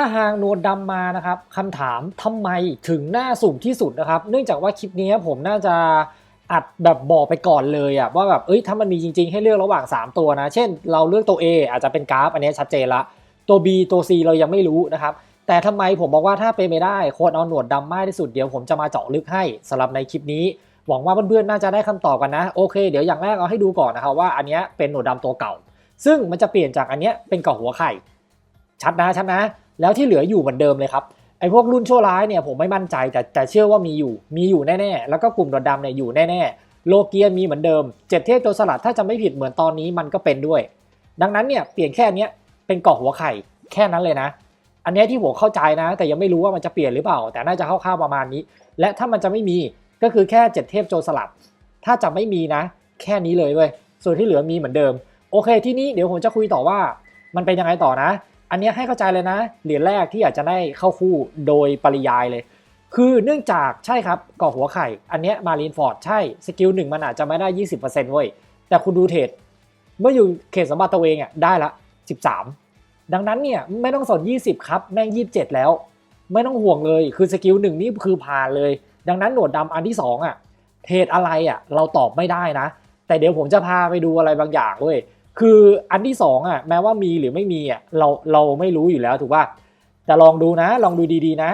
ถ้าหางโนดดำมานะครับคำถามทำไมถึงหน่าสุ่มที่สุดนะครับ เนื่องจากว่าคลิปนี้ผมน่าจะอัดแบบบอกไปก่อนเลยอะว่าแบบเอ้ยถ้ามันมีจริง ๆ ให้เลือกระหว่าง 3 ตัวนะ เช่น เราเลือกตัว A อาจจะเป็นกราฟ อันนี้ชัดเจนละ ตัว B ตัว C เรายังไม่รู้นะครับ แต่ทำไมผมบอกว่าถ้าเป็นไม่ได้ควรเอาหนวดดำมากที่สุดเดี๋ยวผมจะมาเจาะลึกให้สำหรับในคลิปนี้ หวังว่าเพื่อนๆน่าจะได้คำตอบกันนะโอเคเดี๋ยวอย่างแรกเอาให้ดูก่อนนะครับว่าอันนี้เป็นหนวดดำตัวเก่า ซึ่งมันจะเปลี่ยนจากอันนี้เป็นเก่าหัวไข่ชัดนะชัดนะ แล้วที่เหลืออยู่เหมือนเดิมเลยครับไอ้พวกรุ่นชั่วร้ายเนี่ยผมไม่มั่นใจแต่แต่เชื่อว่ามีอยู่มีอยู่แน่ๆ แล้วก็กลุ่มหนวดดำเนี่ยอยู่แน่ๆ โลเกียมีเหมือนเดิมเจ็ดเทพโจรสลัดถ้าจะไม่ผิดเหมือนตอนนี้มันก็เป็นด้วย ดังนั้นเนี่ยเปลี่ยนแค่เนี้ยเป็นเกาะหัวไข่แค่นั้นเลยนะ อันนี้ที่ผมเข้าใจนะ แต่ยังไม่รู้ว่ามันจะเปลี่ยนหรือเปล่า แต่น่าจะคร่าวๆประมาณนี้ และถ้ามันจะไม่มีก็คือแค่เจ็ดเทพโจรสลัด ถ้าจะไม่มีนะ แค่นี้เลยเว้ยส่วนที่เหลือมีเหมือนเดิม โอเคที่นี้เดี๋ยวผมจะคุยต่อว่ามันเป็นยังไงต่อนะ อันนี้ให้เข้าใจเลยนะ เหรียญแรกที่อยากจะได้เข้าคู่โดยปริยายเลย คือเนื่องจากใช่ครับก่อหัวไข่ อันนี้มารีนฟอร์ดใช่สกิลหนึ่งมันอาจจะไม่ได้ 20%เว้ยแต่คุณดูเทรดเมื่ออยู่เขตสมบัติตัวเองอะได้ละ 13 ดังนั้นเนี่ยไม่ต้องสน 20 ครับแม่ง 27 แล้ว ไม่ต้องห่วงเลยคือสกิลหนึ่งนี่คือผ่านเลย ดังนั้นหนวดดำอันที่ 2 อะ เทรดอะไรอะเราตอบไม่ได้นะ แต่เดี๋ยวผมจะพาไปดูอะไรบางอย่างเว้ย คืออันที่2อะแม้ว่ามีหรือไม่มีอะเราเราไม่รู้อยู่แล้วถูกป่ะแต่ลองดูนะ ลองดูดีๆนะ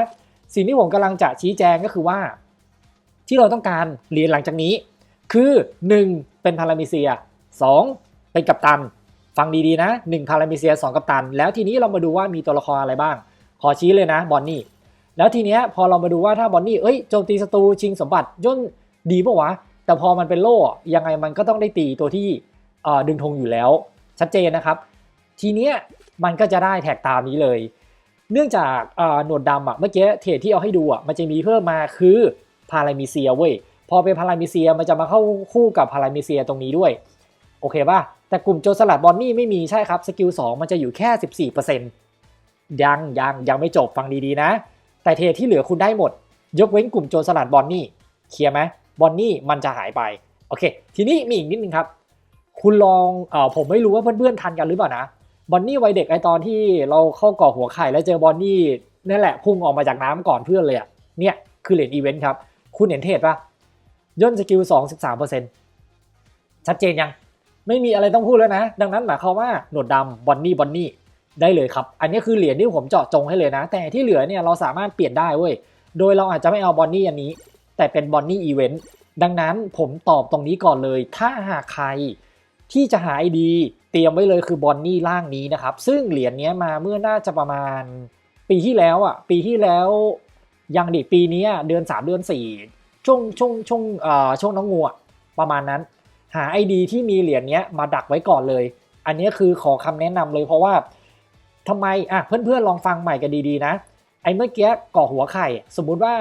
สิ่งที่ผมกำลังจะชี้แจงก็คือว่า ที่เราต้องการเรียนหลังจากนี้ คือ 1. เป็นพารามิเซีย 2. เป็นกัปตัน ฟังดีๆนะ 1 พารามิเซีย 2 กัปตัน แล้วทีนี้เรามาดูว่ามีตัวละครอะไรบ้าง ขอชี้เลยนะบอนนี่แล้วทีเนี้ยพอเรามาดูว่าถ้าบอนนี่เอ้ยโจมตีศัตรูชิงสมบัติย่นดีปะวะแต่พอมันเป็นโล่ยังไงมันก็ต้องได้ตีตัวที่ ดึงธงอยู่แล้ว ชัดเจนนะครับ ทีเนี้ยมันก็จะได้แท็กตามนี้เลย เนื่องจากหนวดดำอะเมื่อกี้เทรดที่เอาให้ดูอะมันจะมีเพิ่มมาคือพารามิเซียเว้ยพอเป็นพารามิเซียมันจะมาเข้าคู่กับพารามิเซียตรงนี้ด้วย โอเคป่ะแต่กลุ่มโจรสลัดบอนนี่ไม่มีใช่ครับสกิล2มันจะอยู่แค่ 14%ยังยังยังไม่จบฟังดีๆนะ แต่เทรดที่เหลือคุณได้หมด ยกเว้นกลุ่มโจรสลัดบอนนี่เคลียร์ไหมบอนนี่มันจะหายไปโอเค ทีนี้มีอีกนิดนึงครับ คุณลองเออผมไม่รู้ว่าเพื่อนๆทันกันหรือเปล่านะบอนนี่วัยเด็กไอตอนที่เราเข้าก่อหัวไข่แล้วเจอบอนนี่นั่นแหละพุ่งออกมาจากน้ำก่อนเพื่อนเลยอะเนี่ยคือเหรียญอีเวนต์ครับ คุณเห็นเทรดปะย่นสกิล2 13%ชัดเจนยัง ไม่มีอะไรต้องพูดแล้วนะ ดังนั้นหมายความว่าหนวดดำบอนนี่บอนนี่ได้เลยครับ อันนี้คือเหรียญที่ผมเจาะจงให้เลยนะ แต่ที่เหลือเนี่ยเราสามารถเปลี่ยนได้เว้ย โดยเราอาจจะไม่เอาบอนนี่อันนี้ แต่เป็นบอนนี่อีเวนต์ดังนั้นผมตอบตรงนี้ก่อนเลย ถ้าหากใคร ที่จะหาไอดี เตรียมไว้เลยคือบอนนี่ล่างนี้นะครับ ซึ่งเหรียญนี้มาเมื่อน่าจะประมาณปีที่แล้วอะปีที่แล้วยังดิปีนี้เดือน 3 เดือน 4 ช่วงช่วงช่วงเอ่อช่วงน้องงัวประมาณนั้น หาไอดีที่มีเหรียญนี้มาดักไว้ก่อนเลย อันนี้คือขอคำแนะนำเลยเพราะว่าทำไมอะเพื่อนๆลองฟังใหม่กันดีๆนะ ไอ้เมื่อกี้ก่อหัวไข่ สมมุติว่า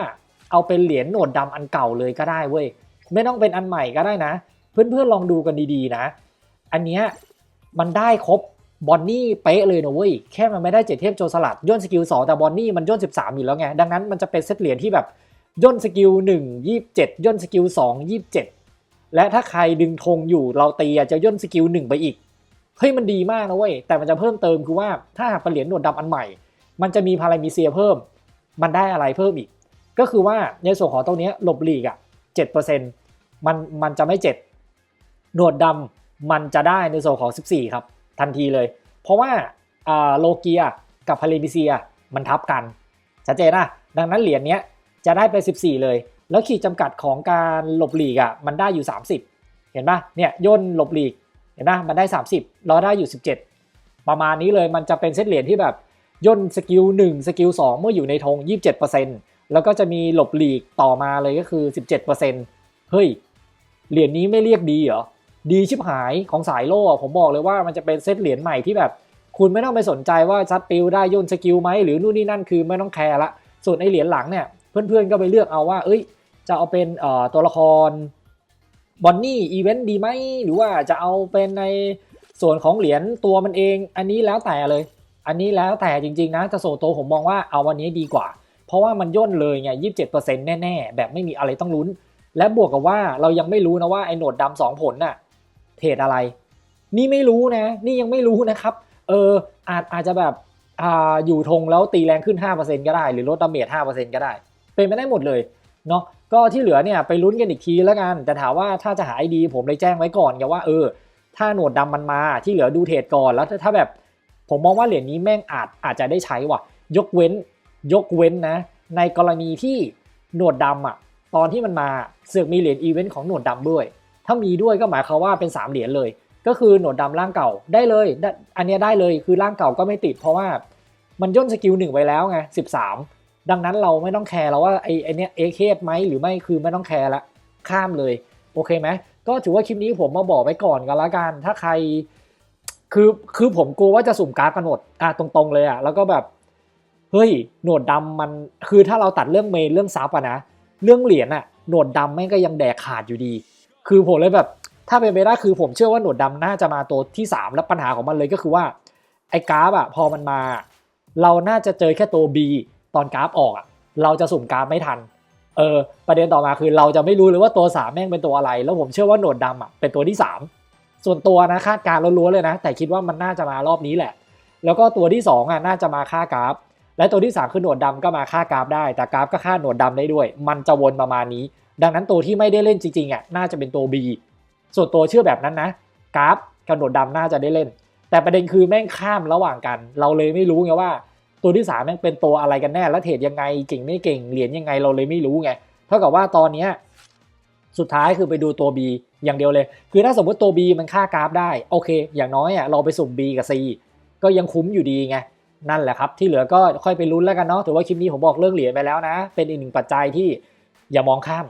เอาเป็นเหรียญหนวดดำอันเก่าเลยก็ได้เว้ยไม่ต้องเป็นอันใหม่ก็ได้นะ เพื่อนๆลองดูกันดีๆนะ อันเนี้ยมันได้ครบบอนนี่เป๊ะเลยนะเว้ย แค่มันไม่ได้เจ็ดเทพโจสลัดย่นสกิลสองแต่บอนนี่มันย่นสิบสามอยู่แล้วไง ดังนั้นมันจะเป็นเซตเหรียญที่แบบย่นสกิลหนึ่งยี่สิบเจ็ดย่นสกิลสองยี่สิบเจ็ดและถ้าใครดึงธงอยู่เราตีจะย่นสกิลหนึ่งไปอีก เฮ้ยมันดีมากนะเว้ย แต่มันจะเพิ่มเติมคือว่าถ้าหากเป็นเหรียญหนวดดำอันใหม่ มันจะมีพารามิเซียเพิ่ม มันได้อะไรเพิ่มอีก ก็คือว่าในส่วนของตรงนี้หลบหลีกอะเจ็ดเปอร์เซ็นต์มันมันจะไม่เจ็ดหนวดดำ มันจะได้ในส่วนของ 14 ครับทันทีเลย เพราะว่าโลเกียกับพาเลมิเซียมันทับกันชัดเจนนะดังนั้นเหรียญนี้จะได้ไป 14 เลย แล้วขีดจำกัดของการหลบหลีกอะมันได้อยู่ 30 เห็นปะเนี่ยย่นหลบหลีกเห็นปะมันได้ 30เราได้อยู่ 17 ประมาณนี้เลยมันจะเป็นเซตเหรียญที่แบบย่นสกิล1สกิล2เมื่ออยู่ในธง27%แล้วก็จะมีหลบหลีกต่อมาเลยก็คือ 17%เฮ้ยเหรียญนี้ไม่เรียกดีเหรอ ดีชิบหายของสายโล่ผมบอกเลยว่ามันจะเป็นเซตเหรียญใหม่ที่แบบ คุณไม่ต้องไปสนใจว่าซัดปิวได้ย่นสกิลไหมหรือนู่นนี่นั่นคือไม่ต้องแคร์ละส่วนไอเหรียญหลังเนี่ยเพื่อนๆก็ไปเลือกเอาว่า เอ้ย จะเอาเป็นตัวละครบอนนี่อีเวนต์ดีไหมหรือว่าจะเอาเป็นในส่วนของเหรียญตัวมันเอง อันนี้แล้วแต่เลย อันนี้แล้วแต่จริงๆนะจะโซโตผมมองว่าเอาวันนี้ดีกว่า เพราะว่ามันย่นเลยไงยี่สิบเจ็ดเปอร์เซ็นต์แน่ๆ แบบไม่มีอะไรต้องลุ้น และบวกกับว่าเรายังไม่รู้นะว่าไอ้โหนดดำสองผลน่ะ เทรดอะไร นี่ไม่รู้นะ นี่ยังไม่รู้นะครับ เอออาจอาจจะแบบอ่าอยู่ธงแล้วตีแรงขึ้น 5%ก็ได้ หรือลดดาเมจ5%ก็ได้ เป็นไปได้หมดเลยเนาะก็ที่เหลือเนี่ยไปลุ้นกันอีกทีแล้วกัน แต่ถามว่าถ้าจะหายดีผมเลยแจ้งไว้ก่อนไงว่าเออ ถ้าหนวดดำมันมาที่เหลือดูเทรดก่อนแล้วถ้าแบบผมมองว่าเหรียญนี้แม่งอาจอาจจะได้ใช้ว่ะ ยกเว้นยกเว้นนะ ในกรณีที่หนวดดำอะตอนที่มันมาเสือกมีเหรียญอีเวนต์ของหนวดดำด้วย ถ้ามีด้วยก็หมายความว่าเป็น 3 เหรียญเลย ก็คือหนวดดำร่างเก่าได้เลยอันเนี้ยได้เลยคือร่างเก่าก็ไม่ติด เพราะว่ามันย่นสกิลหนึ่งไว้แล้วไง13 ดังนั้นเราไม่ต้องแคร์แล้วว่าไอ้ไอเนี้ยเอเคสไหมหรือไม่คือไม่ต้องแคร์ละข้ามเลยโอเคไหมก็ถือว่าคลิปนี้ผมมาบอกไว้ก่อนกันละกัน ถ้าใครคือคือผมกลัวว่าจะสุ่มการ์ดกันหมดอะตรงๆเลยอะแล้วก็แบบเฮ้ยหนวดดำมันคือถ้าเราตัดเรื่องเมนเรื่องซับอะนะเรื่องเหรียญอะหนวดดำแม่งก็ยังแดกขาดอยู่ดี คือผมเลยแบบ ถ้าเป็นไปได้คือผมเชื่อว่าหนวดดำน่าจะมาตัวที่ 3 แล้วปัญหาของมันเลยก็คือว่าไอ้กราฟอะพอมันมา เราน่าจะเจอแค่ตัว B ตอนกราฟออกอะเราจะสุ่มกราฟไม่ทันเออประเด็นต่อมาคือเราจะไม่รู้เลยว่าตัว 3 แม่งเป็นตัวอะไร แล้วผมเชื่อว่าหนวดดำอะเป็นตัวที่ 3 ส่วนตัวนะคาดการณ์ล้วนๆเลยนะ แต่คิดว่ามันน่าจะมารอบนี้แหละ แล้วก็ตัวที่ 2อะน่าจะมาค่ากราฟ และตัวที่ 3 คือหนวดดำก็มาค่ากราฟได้ แต่กราฟก็ค่าหนวดดำได้ด้วย มันจะวนประมาณนี้ ดังนั้นตัวที่ไม่ได้เล่นจริงๆอะน่าจะเป็นตัว B ส่วนตัวเชื่อแบบนั้นนะกราฟกับหนดดำน่าจะได้เล่น แต่ประเด็นคือแม่งข้ามระหว่างกัน เราเลยไม่รู้ไงว่า ตัวที่3แม่งเป็นตัวอะไรกันแน่แล้วเทรดยังไงเก่งไม่เก่งเหรียญยังไงเราเลยไม่รู้ไงเท่ากับว่าตอนเนี้สุดท้ายคือไปดูตัว B อย่างเดียวเลย คือถ้าสมมติตัว B มันค่ากราฟได้โอเค อย่างน้อยอะเราไปสุ่ม B กับ C ก็ยังคุ้มอยู่ดีไงนั่นแหละครับ ที่เหลือก็ค่อยไปลุ้นแล้วกันเนาะถือว่าคลิปนี้ผมบอกเรื่องเหรียญไปแล้วนะ เป็นอีกหนึ่งปัจจัยที่อย่ามองข้าม